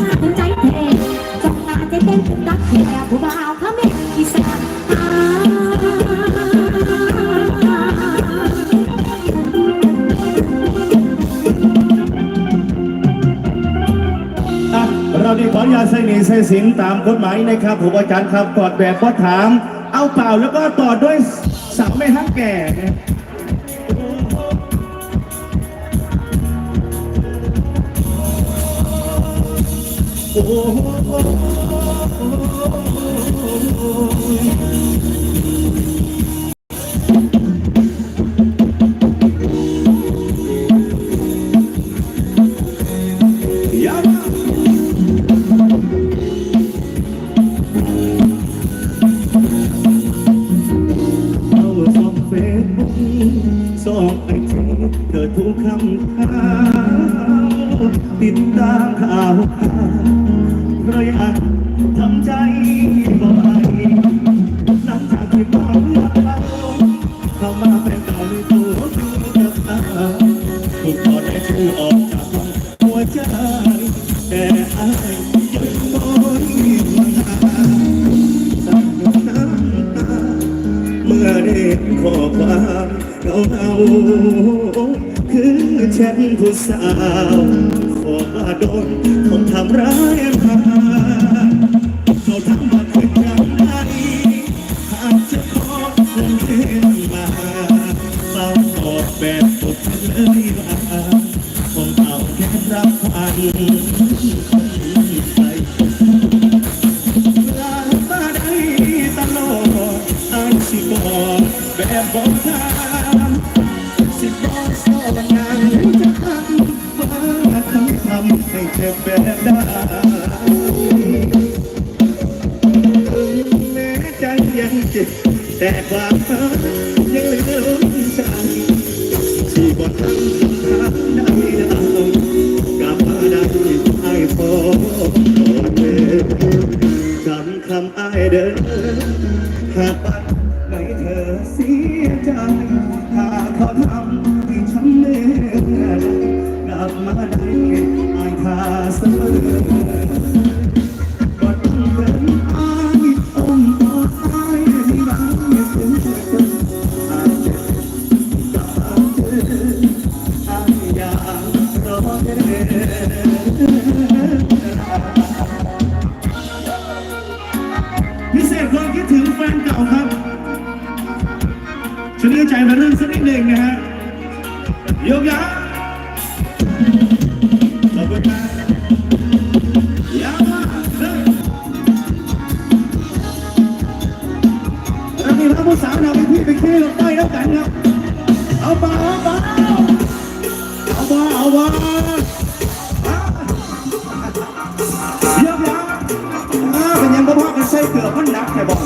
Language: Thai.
สาใจแท้จงอาจจเป็นรักแค่ผู้บ่าวเขาไม่อีสานอ่าอะเราด้ขออนุญาตใส่หนีใส่สินตามกฎหมายนะครับผมอาจารย์ครับกอดแบบก็ถาม เอาเปล่าแล้วก็ต่อด้วยสาวไม่ฮักแก่นะาส่องเฟซบุ๊กส่องไอจีเกิดทุกคำถาม ติดตามข่าวข่าวเพราะอยากทำใจบ่ไหวหลังจากที่ความรักเราเข้ามาเป็นเก่าในตัวดูกับตาทุกคนได้ชูออกจากหัวใจแต่อายยังมองมันหาสั่งน้ำตาเมื่อได้เห็นข้อความ เงาเงาคือแชทผู้สาวขอว่าโดนคนทำร้ายมาเขาทำมาเป็นอย่างไรหากจะขอเงินเดือนมาเฝ้าตอบแบบตกเลยว่าคงเอาแค่รับฟังคนใจลามาได้ตลอดอันสิบอกแบบบอกทาง ให้เจ็บแบบได้แม้ใจยังเจ็บแต่ความรักยังเหลือล้นใจที่บ่ทำทำได้ดาวกลับมาได้ให้พอจำคำอ้ายเดินหากปัดไม่เธอเสียใจหากเขาทำที่ฉันเมื่อกลับมาได้กลับมาเจออ้ายอยากรอเดิน พิเศษความคิดถึงแฟนเก่าครับช่วยเลือกใจมาเรื่องสักนิดหนึ่งนะฮะโยกย้าย สาวเราไปพี่ไปขี้ลงใต้แล้วกันครับ เอาเบาเอาเบาเอาเบาเอาเบาเยอะย้ายอ่าเป็นยังบ่พอกันใส่เกือบมันหนักแค่บอก